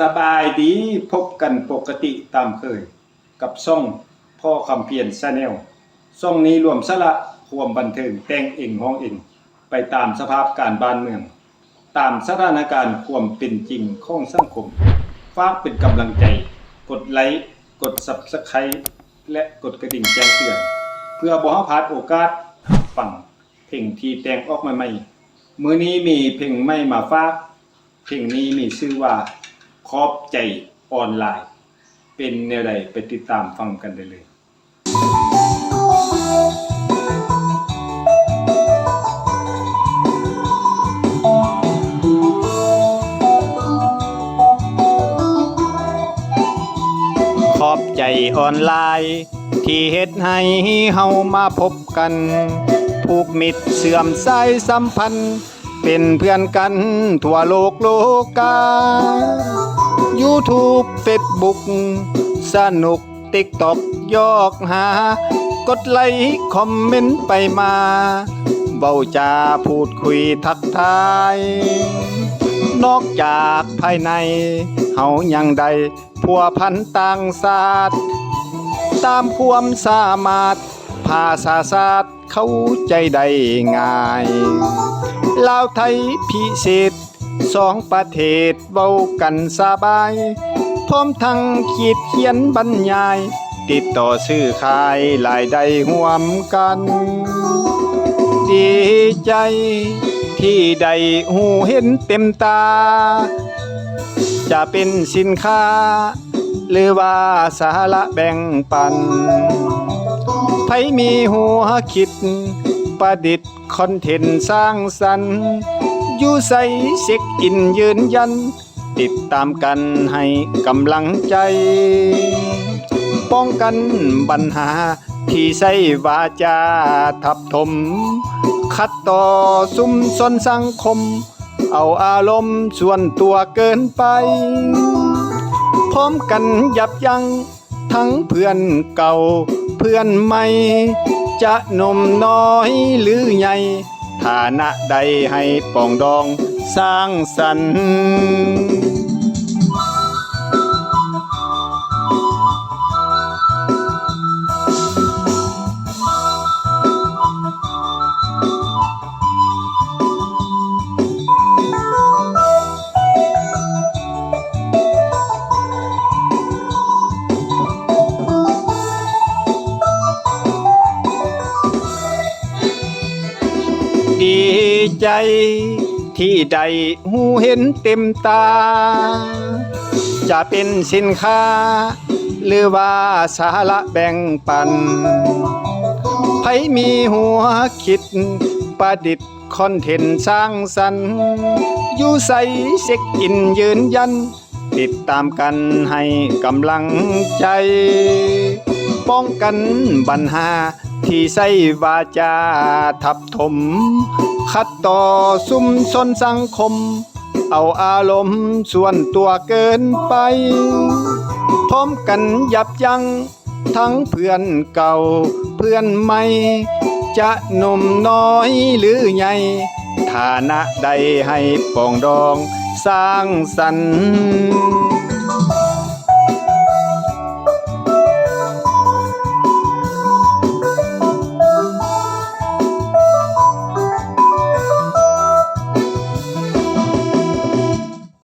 สบายดีพบกันปกติตามเคย กับซ่องพ่อคำเพียรชาแนลซ่องนี้รวมสาระควมบันเทิงแต่งเองห้องเอง ไปตามสภาพการบ้านเมือง ตามสถานการณ์ความเป็นจริงของสังคมฝากเป็นกำลังใจ กดไลค์กด Subscribe และกดกระดิ่งแจ้งเตือน เพื่อบ่ให้พลาดโอกาสรับฟังเพลงที่แต่งออกใหม่ๆมื้อนี้มีเพลงใหม่มาฝากเพลงนี้มีชื่อว่า ขอบใจออนไลน์ เป็นแนวใดไปติดตามฟังกันได้เลยขอบใจออนไลน์ ที่เฮ็ดให้เฮามาพบกันผูกมิตรเสื่อมสายสัมพันธ์ เป็นเพื่อนกันทั่วโลกโลกา YouTube Facebook สนุก TikTok ยอกหา กดไลค์คอมเมนต์ไปมาเบาจาพูดคุยทักทาย นอกจากภายในเฮายังได้พัวพันต่างศาสตร์ ตามความสามารถภาษาศาสตร์เข้าใจได้ง่าย ลาวไทยพิเศษ สองประเทศเว้ากันสบาย พร้อมทั้งขีดเขียนบรรยาย ติดต่อซื้อขายหลายได้ห่วมกัน ดีใจที่ได้หูเห็นเต็มตา จะเป็นสินค้า หรือว่าสาระแบ่งปันไผมีหัวคิด ประดิษฐ์คอนเทนต์สร้างสรรค์ อยู่ใส่เช็คอินยืนยัน ติดตามกันให้กำลังใจ ป้องกันปัญหาที่ใส่วาจาทับถมขัดต่อซุมซนสังคม เอาอารมณ์ส่วนตัวเกินไป พร้อมกันยับยั้งทั้งเพื่อนเก่าเพื่อนใหม่ จะนมน้อยหรือใหญ่ ฐานะใดให้ปองดองสร้างสรรค์ ดีใจ ที่ได้หูเห็นเต็มตา จะเป็นสินค้า หรือว่าสาระแบ่งปันไผมีหัวคิดประดิษฐ์คอนเทนต์สร้างสรรค์อยู่ใสเช็คอินยืนยัน ติดตามกันให้กำลังใจ ป้องกันปัญหา ที่ใส่วาจาทับถมขัดต่อซุมซนสังคม เอาอารมณ์ส่วนตัวเกินไป พร้อมกันยับยั้งทั้งเพื่อนเก่าเพื่อนใหม่ จะหนุ่มน้อยหรือใหญ่ฐานะใดให้ปองดองสร้างสรรค์